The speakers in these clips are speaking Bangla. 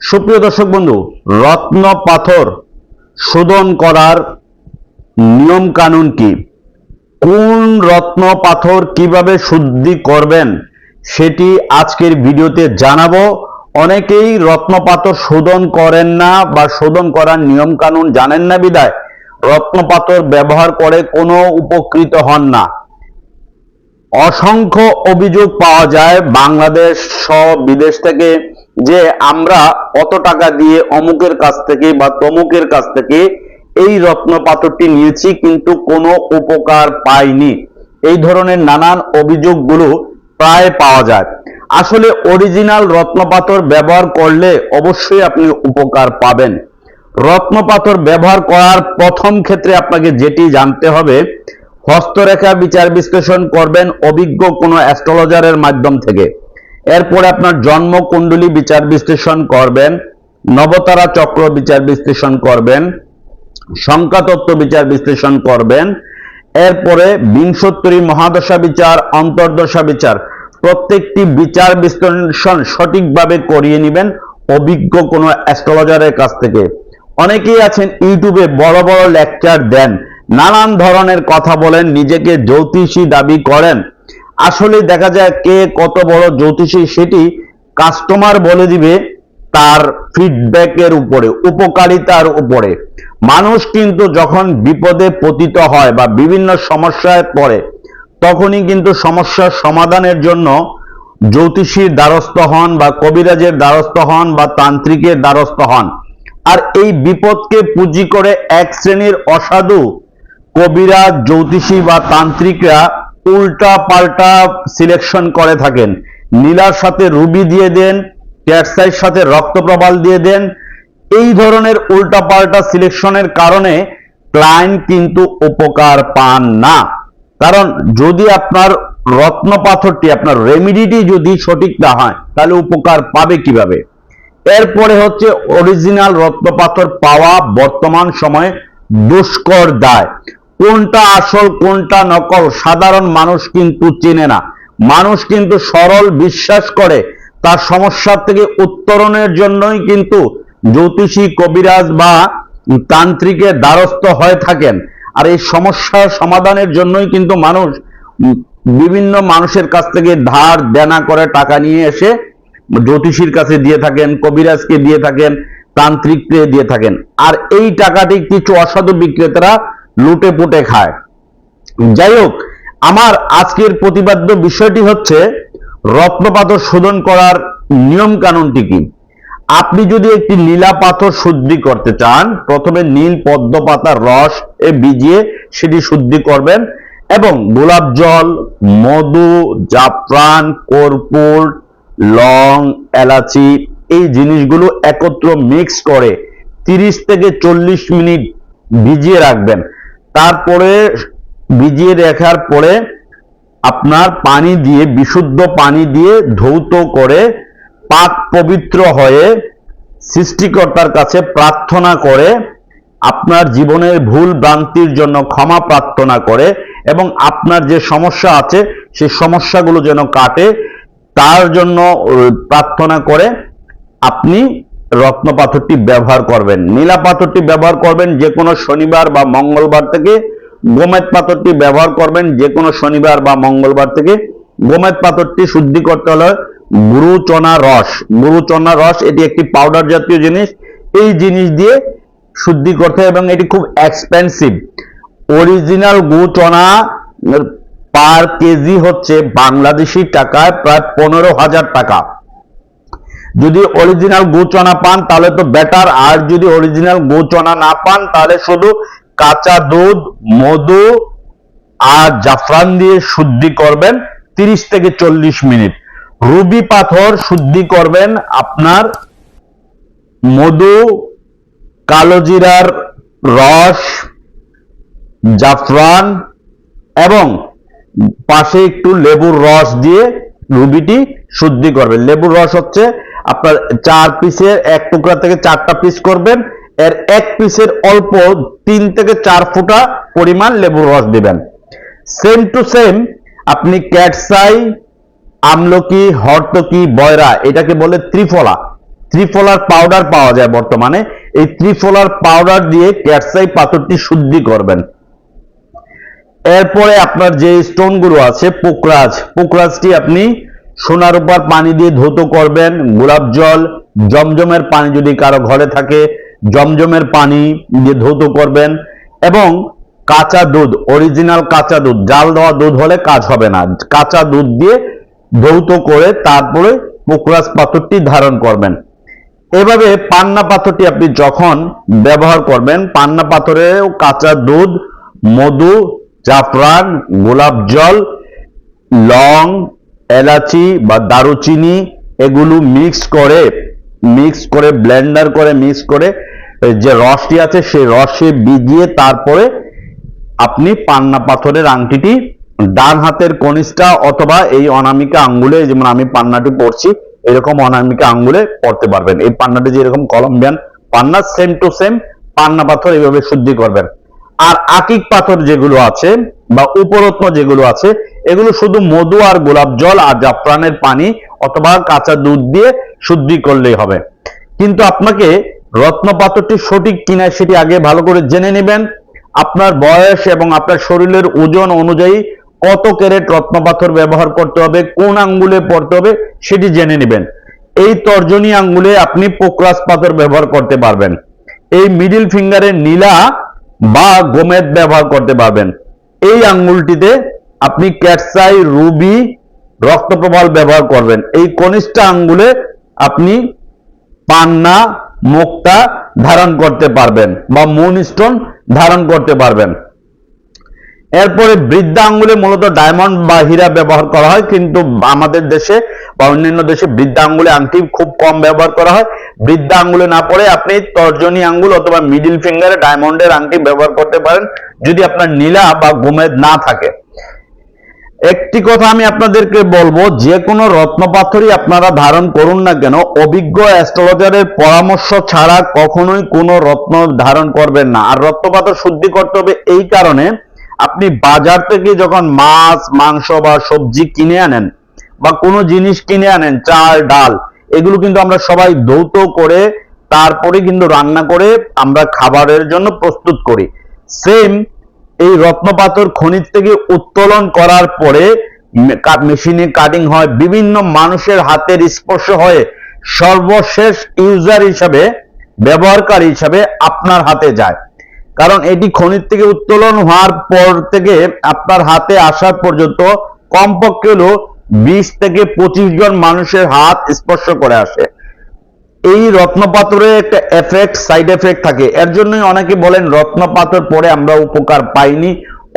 সুপ্রিয় দর্শক বন্ধু, রত্ন পাথর শোধন করার নিয়ম কানুন কি? কোন রত্ন পাথর কীভাবে শুদ্ধি করবেন সেটি আজকের ভিডিওতে জানাব। অনেকেই রত্ন পাথর শোধন করেন না বা শোধন করার নিয়ম কানুন জানেন না বিদায় রত্ন পাথর ব্যবহার করে কোনো উপকৃত হন না। অসংখ্য অভিযোগ পাওয়া যায় বাংলাদেশ সহ বিদেশ থেকে। যে আমরা কত টাকা দিয়ে অমুকের কাছ থেকে বা তমুকের কাছ থেকে এই রত্ন পাথরটি নিয়েছি, কিন্তু কোনো উপকার পাইনি। এই ধরনের নানান অভিযোগগুলো প্রায় পাওয়া যায়। আসলে অরিজিনাল রত্ন পাথর ব্যবহার করলে অবশ্যই আপনি উপকার পাবেন। রত্ন পাথর ব্যবহার করার প্রথম ক্ষেত্রে আপনাকে যেটি জানতে হবে, হস্তরেখা বিচার বিশ্লেষণ করবেন অভিজ্ঞ কোনো অ্যাস্ট্রোলজারের মাধ্যম থেকে। এরপরে আপনার জন্ম কুণ্ডলী বিচার বিশ্লেষণ করবেন, নবতারা চক্র বিচার বিশ্লেষণ করবেন, সংখ্যাতত্ত্ব বিচার বিশ্লেষণ করবেন, এরপরে বিংশোত্তরী মহাদশা বিচার, অন্তর্দশা বিচার, প্রত্যেকটি বিচার বিশ্লেষণ সঠিকভাবে করিয়ে নেবেন অভিজ্ঞ কোনো অ্যাস্ট্রোলজারের কাছ থেকে। অনেকেই আছেন ইউটিউবে বড় বড় লেকচার দেন, নানান ধরনের কথা বলেন, নিজেকে জ্যোতিষী দাবি করেন। আসলে দেখা যায় কে কত বড় জ্যোতিষী সেটি কাস্টমার বলে দিবে তার ফিডব্যাকের উপরে, উপকারিতার উপরে। মানুষ কিন্তু যখন বিপদে পতিত হয় বা বিভিন্ন সমস্যায় পড়ে, তখনই কিন্তু সমস্যার সমাধানের জন্য জ্যোতিষীর দ্বারস্থ হন বা কবিরাজের দ্বারস্থ হন বা তান্ত্রিকের দ্বারস্থ হন। আর এই বিপদকে পুঁজি করে এক শ্রেণির অসাধু কবিরাজ জ্যোতিষী বা তান্ত্রিকরা উল্টা পাল্টা সিলেকশন করে থাকেন। নীলার সাথে রুবি দিয়ে দেন ক্যাটসাইর সাথে রক্তপ্রবাল দিয়ে দেন। এই ধরনের উল্টা পাল্টা সিলেকশনের কারণে ক্লায়েন্ট কিন্তু উপকার পান না। কারণ যদি আপনার রত্ন পাথরটি আপনার রেমিডিটি যদি সঠিক না হয়, তাহলে উপকার পাবে কীভাবে? এরপরে হচ্ছে অরিজিনাল রত্ন পাথর পাওয়া বর্তমান সময়ে দুষ্কর দায়। কোনটা আসল, কোনটা নকল, সাধারণ মানুষ কিন্তু চেনে না। মানুষ কিন্তু সরল বিশ্বাস করে, তার সমস্যার থেকে উত্তরণের জন্যই কিন্তু জ্যোতিষী কবিরাজ বা তান্ত্রিকের দ্বারস্থ হয়ে থাকেন। আর এই সমস্যার সমাধানের জন্যই কিন্তু মানুষ বিভিন্ন মানুষের কাছ থেকে ধার, দেনা করে টাকা নিয়ে এসে জ্যোতিষীর কাছে দিয়ে থাকেন, কবিরাজকে দিয়ে থাকেন, তান্ত্রিককে দিয়ে থাকেন। আর এই টাকাটি কিছু অসাধু বিক্রেতারা লুটে পুটে খায়। যাই হোক আমার আজকের প্রতিপাদ্য বিষয়টি হচ্ছে রত্নপাথর শোধন করার নিয়ম কানুনটি কি? আপনি যদি একটি নীলা পাথর শুদ্ধি করতে চান, প্রথমে নীল পদ্ম পাতার রস এ ভিজিয়ে সেটি শুদ্ধি করবেন এবং গোলাপ জল, মধু, জাফরান, কর্পূর, লং, এলাচি এই জিনিসগুলো একত্র মিক্স করে তিরিশ থেকে চল্লিশ মিনিট ভিজিয়ে রাখবেন। তারপরে ভিজিয়ে রাখার পরে আপনার পানি দিয়ে, বিশুদ্ধ পানি দিয়ে ধৌত করে পাক পবিত্র হয়ে সৃষ্টিকর্তার কাছে প্রার্থনা করে আপনার জীবনের ভুল ভ্রান্তির জন্য ক্ষমা প্রার্থনা করে এবং আপনার যে সমস্যা আছে সেই সমস্যাগুলো যেন কাটে, তার জন্য প্রার্থনা করে আপনি রত্ন পাথরটি ব্যবহার করবেন। নীলা পাথরটি ব্যবহার করবেন যে কোনো শনিবার বা মঙ্গলবার থেকে। গোমেদ পাথরটি ব্যবহার করবেন যে কোনো শনিবার বা মঙ্গলবার থেকে। গোমেদ পাথরটি শুদ্ধি করতে হলে গুরু চনা রস। গুরু চনা রস, এটি একটি পাউডার জাতীয় জিনিস। এই জিনিস দিয়ে শুদ্ধি করতে এবং এটি খুব এক্সপেন্সিভ অরিজিনাল গু চনা পার কেজি হচ্ছে বাংলাদেশি টাকায় প্রায় পনেরো হাজার টাকা। যদি অরিজিনাল গুচনা পান, তাহলে তো বেটার আর যদি অরিজিনাল গুচনা না পান, তাহলে শুধু কাঁচা দুধ, মধু আর জাফরান দিয়ে শুদ্ধি করবেন তিরিশ থেকে চল্লিশ মিনিট। রুবি পাথর শুদ্ধি করবেন আপনার মধু কালোজিরার রস, জাফরান এবং পাশে একটু লেবুর রস দিয়ে রুবিটি শুদ্ধি করবেন। লেবুর রস হচ্ছে আপনার চার পিসের এক টুকরা থেকে চারটা পিস করবেন। এর এক পিসের অল্প তিন থেকে চার ফুটা পরিমাণ লেবুর রস দিবেন। সেম টু সেম আপনি ক্যাটসাই, আমলকি, হরতকি, বয়রা, এটাকে বলে ত্রিফলা। ত্রিফলার পাউডার পাওয়া যায় বর্তমানে। এই ত্রিফলার পাউডার দিয়ে ক্যাটসাই পাথরটি শুদ্ধি করবেন। এরপরে আপনার যে স্টোনগুলো আছে, পোকরাজ, পোকরাজটি আপনি সোনার উপর পানি দিয়ে ধৌত করবেন, গোলাপ জল, জমজমের পানি যদি কারও ঘরে থাকে, জমজমের পানি দিয়ে ধৌত করবেন এবং কাঁচা দুধ অরিজিনাল কাঁচা দুধ, জাল দেওয়া দুধ হলে কাজ হবে না। কাঁচা দুধ দিয়ে ধৌত করে তারপরে পোকরাজ পাথরটি ধারণ করবেন। এভাবে পান্না পাথরটি আপনি যখন ব্যবহার করবেন, পান্না পাথরেও কাঁচা দুধ, মধু, জাফরান, গোলাপ জল, লং এলাচি বা দারুচিনি এগুলো মিক্স করে মিক্স করে ব্লেন্ডার করে মিক্স করে যে রসটি আছে সেই রসে ভিজিয়ে তারপরে আপনি পান্না পাথরের আংটিটি ডান হাতের কনিষ্ঠা অথবা এই অনামিকা আঙ্গুলে, যেমন আমি পান্নাটি পরছি, এরকম অনামিকা আঙ্গুলে পড়তে পারবেন। এই পান্নাটি যেরকম কলম্বিয়ান পান্না সেম টু সেম পান্না পাথর এইভাবে শুদ্ধি করবেন। আর আকিক পাথর যেগুলো আছে বা উপরত্ন যেগুলো আছে, এগুলো শুধু মধু আর গোলাপ জল আর জাফরানের পানি অথবা কাঁচা দুধ দিয়ে শুদ্ধি করলেই হবে। কিন্তু আপনাকে রত্ন পাথরটি সঠিক কিনা সেটি আগে ভালো করে জেনে নেবেন। আপনার বয়স এবং আপনার শরীরের ওজন অনুযায়ী কত ক্যারেট রত্ন পাথর ব্যবহার করতে হবে, কোন আঙ্গুলে পড়তে হবে সেটি জেনে নেবেন। এই তর্জনী আঙ্গুলে আপনি পোকরাস পাথর ব্যবহার করতে পারবেন। এই মিডিল ফিঙ্গারের নীলা বা গোমেদ ব্যবহার করতে পারবেন। এই আঙ্গুলটিতে আপনি ক্যাটসাই রুবি রক্ত প্রবাল ব্যবহার করবেন। এই কনিষ্ঠ আঙ্গুলে আপনি পান্না, মুক্তা ধারণ করতে পারবেন বা মুন স্টোন ধারণ করতে পারবেন। এরপরে বৃদ্ধা আঙ্গুলে মূলত ডায়মন্ড বা হীরা ব্যবহার করা হয়, কিন্তু আমাদের দেশে বা অন্যান্য দেশে বৃদ্ধা আঙ্গুলে আংটি খুব কম ব্যবহার করা হয়। বৃদ্ধা আঙ্গুলে না পড়ে আপনি তর্জনী আঙ্গুল অথবা মিডিল ফিঙ্গারে ডায়মন্ডের আংটি ব্যবহার করতে পারেন, যদি আপনার নীলা বা গোমেদ না থাকে। একটি কথা আমি আপনাদেরকে বলব, যে কোনো রত্নপাথরই আপনারা ধারণ করুন না কেন, অভিজ্ঞ অ্যাস্ট্রোলজারের পরামর্শ ছাড়া কখনোই কোনো রত্ন ধারণ করবেন না। আর রত্নপাথর শুদ্ধি করতে হবে এই কারণে আপনি বাজার থেকে যখন মাছ, মাংস বা সবজি কিনে আনেন বা কোনো জিনিস কিনে আনেন, চাল, ডাল, এগুলো কিন্তু আমরা সবাই ধৌত করে তারপরে কিন্তু রান্না করে আমরা খাবারের জন্য প্রস্তুত করি। সেম এই রত্নপাথর খনিজ থেকে উত্তোলন করার পরে মেশিনে কাটিং হয়, বিভিন্ন মানুষের হাতের স্পর্শ হয়ে সর্বশেষ ইউজার হিসাবে, ব্যবহারকারী হিসাবে আপনার হাতে যায়। কারণ এটি খনিজ থেকে উত্তোলন হওয়ার পর থেকে আপনার হাতে আসার পর্যন্ত কমপক্ষে হলো বিশ থেকে পঁচিশ জন মানুষের হাত স্পর্শ করে আসে। এই রত্নপাথরে একটা এফেক্ট সাইড এফেক্ট থাকে। এর জন্যই অনেকে বলেন, রত্নপাথর পরে আমরা উপকার পাইনি,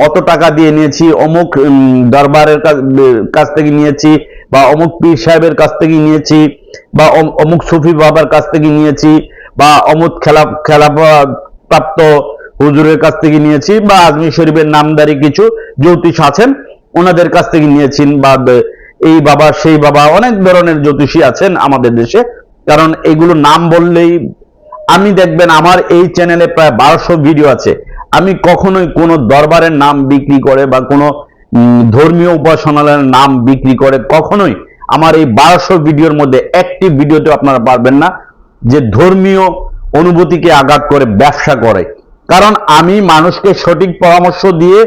অত টাকা দিয়ে নিয়েছি, অমুক দরবারের কাছ থেকে নিয়েছি, বা অমুক পীর সাহেবের কাছ থেকে নিয়েছি, বা অমুক সুফি বাবার কাছ থেকে নিয়েছি, বা অমুক খেলা খেলা প্রাপ্ত হুজুরের কাছ থেকে নিয়েছি বা আজমি শরীফের নামদারি কিছু জ্যোতিষ আছেন, ওনাদের কাছ থেকে নিয়েছেন বা এই বাবা, সেই বাবা, অনেক ধরনের জ্যোতিষী আছেন আমাদের দেশে। কারণ এগুলো নাম বললেই আমি দেখবেন আমার এই চ্যানেলে প্রায় বারোশো ভিডিও আছে। আমি কখনোই কোনো দরবারের নাম বিক্রি করে বা কোনো ধর্মীয় উপাসনালয়ের নাম বিক্রি করে কখনোই আমার এই বারোশো ভিডিওর মধ্যে একটি ভিডিওতে আপনারা পারবেন না যে ধর্মীয় অনুভূতিকে আঘাত করে ব্যবসা করে। কারণ আমি মানুষকে সঠিক পরামর্শ দিয়ে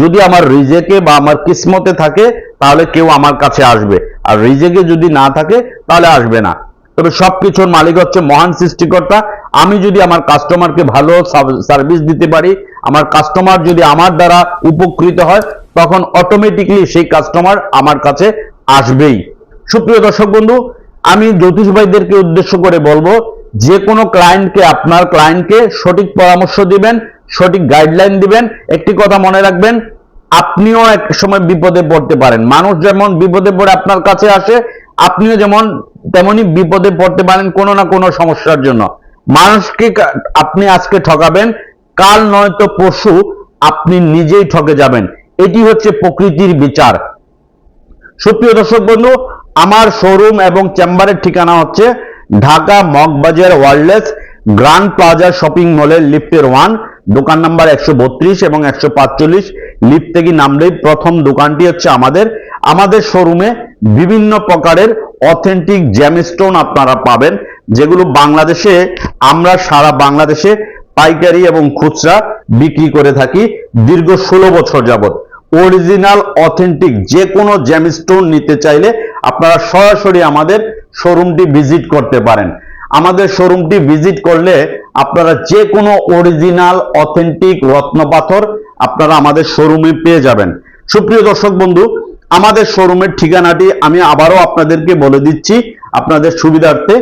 যদি আমার রিজেকে বা আমার কিসমতে থাকে, তাহলে কেউ আমার কাছে আসবে। আর রিজেকে যদি না থাকে, তাহলে আসবে না। তবে সবকিছুর মালিক হচ্ছে মহান সৃষ্টিকর্তা। আমি যদি আমার কাস্টমারকে ভালো সার্ভিস দিতে পারি, আমার কাস্টমার যদি আমার দ্বারা উপকৃত হয়, তখন অটোমেটিকলি সেই কাস্টমার আমার কাছে আসবেই। সুপ্রিয় দর্শক বন্ধু আমি জ্যোতিষ ভাইদেরকে উদ্দেশ্য করে বলব, যে কোনো ক্লায়েন্টকে আপনার ক্লায়েন্টকে সঠিক পরামর্শ দিবেন, সঠিক গাইডলাইন দিবেন। একটি কথা মনে রাখবেন, আপনিও এক সময় বিপদে পড়তে পারেন। মানুষ যেমন বিপদে পড়ে আপনার কাছে আসে, আপনিও যেমন তেমনি বিপদে পড়তে পারেন কোনো না কোনো সমস্যার জন্য। মানুষকে আপনি আজকে ঠকাবেন, কাল নয়তো পরশু আপনি নিজেই ঠকে যাবেন। এটি হচ্ছে প্রকৃতির বিচার। সুপ্রিয় দর্শক বন্ধু আমার শোরুম এবং চেম্বারের ঠিকানা হচ্ছে ঢাকা মগবাজার ওয়ার্ল্ডলেস গ্র্যান্ড প্লাজা শপিং মলের লিফটের ওয়ান, দোকান নাম্বার একশো বত্রিশ এবং একশো পাঁচচল্লিশ। লিফট থেকে নামলেই প্রথম দোকানটি হচ্ছে আমাদের। আমাদের শোরুমে বিভিন্ন প্রকারের অথেন্টিক জ্যামস্টোন আপনারা পাবেন, যেগুলো বাংলাদেশে, আমরা সারা বাংলাদেশে পাইকারি এবং খুচরা বিক্রি করে থাকি দীর্ঘ ষোলো বছর যাবত অরিজিনাল অথেন্টিক যে কোনো জ্যামস্টোন নিতে চাইলে আপনারা সরাসরি আমাদের শোরুমটি ভিজিট করতে পারেন। আমাদের শোরুমটি ভিজিট করলে আপনারা যে কোনো অরিজিনাল অথেন্টিক রত্নপাথর আপনারা আমাদের শোরুমে পেয়ে যাবেন। সুপ্রিয় দর্শক বন্ধু, আমাদের শোরুমের ঠিকানাটি আমি আবারও আপনাদেরকে বলে দিচ্ছি। আপনাদের সুবিধার্থে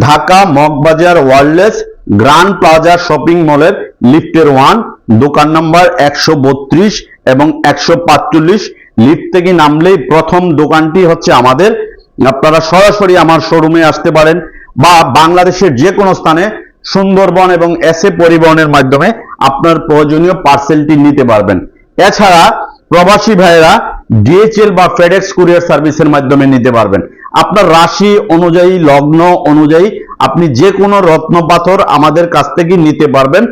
ঢাকা মগবাজার ওয়ার্ল্ডলেস গ্র্যান্ড প্লাজা শপিং মলের লিফটের ওয়ান, দোকান নাম্বার একশো বত্রিশ এবং একশো লিফট থেকে নামলেই প্রথম দোকানটি হচ্ছে আমাদের। আপনারা সরাসরি আমার শোরুমে আসতে পারেন বা বাংলাদেশের যে কোনো স্থানে সুন্দরবন এবং এসএ পরিবহনের মাধ্যমে আপনার প্রয়োজনীয় পার্সেলটি নিতে পারবেন। এছাড়া প্রবাসী ভাইয়েরা ডিএচএল বা ফেডেক্স কুরিয়ার সার্ভিসের মাধ্যমে নিতে পারবেন। আপনার রাশি অনুযায়ী, লগ্ন অনুযায়ী আপনি যে কোনো রত্ন পাথর আমাদের কাছ থেকে নিতে পারবেন।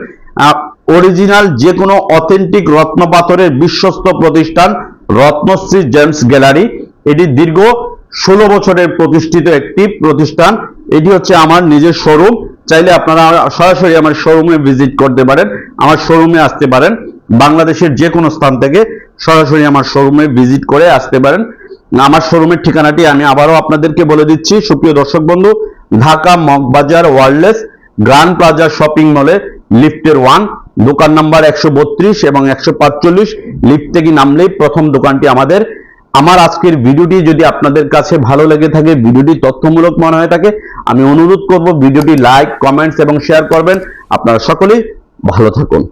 অরিজিনাল যে কোনো অথেন্টিক রত্ন পাথরের বিশ্বস্ত প্রতিষ্ঠান রত্নশ্রী জেমস গ্যালারি। এটি দীর্ঘ ষোলো বছরের প্রতিষ্ঠিত একটি প্রতিষ্ঠান। এটি হচ্ছে আমার নিজের শোরুম চাইলে আপনারা সরাসরি আমার শোরুমে ভিজিট করতে পারেন, আমার শোরুমে আসতে পারেন। বাংলাদেশের যে কোনো স্থান থেকে সরাসরি আমার শোরুমে ভিজিট করে আসতে পারেন। আমার শোরুমের ঠিকানাটি আমি আবারও আপনাদেরকে বলে দিচ্ছি। সুপ্রিয় দর্শক বন্ধু, ঢাকা মগবাজার ওয়ার্ল্ডলেস গ্রান্ড প্লাজা শপিং মলে লিফটের ওয়ান, দোকান নাম্বার একশো বত্রিশ এবং একশো লিফট থেকে নামলেই প্রথম দোকানটি আমাদের। আমার আজকের ভিডিওটি যদি আপনাদের কাছে ভালো লেগে থাকে, ভিডিওটি তথ্যমূলক মনে হয়ে থাকে, আমি অনুরোধ করব ভিডিওটি লাইক, কমেন্টস এবং শেয়ার করবেন। আপনারা সকলেই ভালো থাকুন।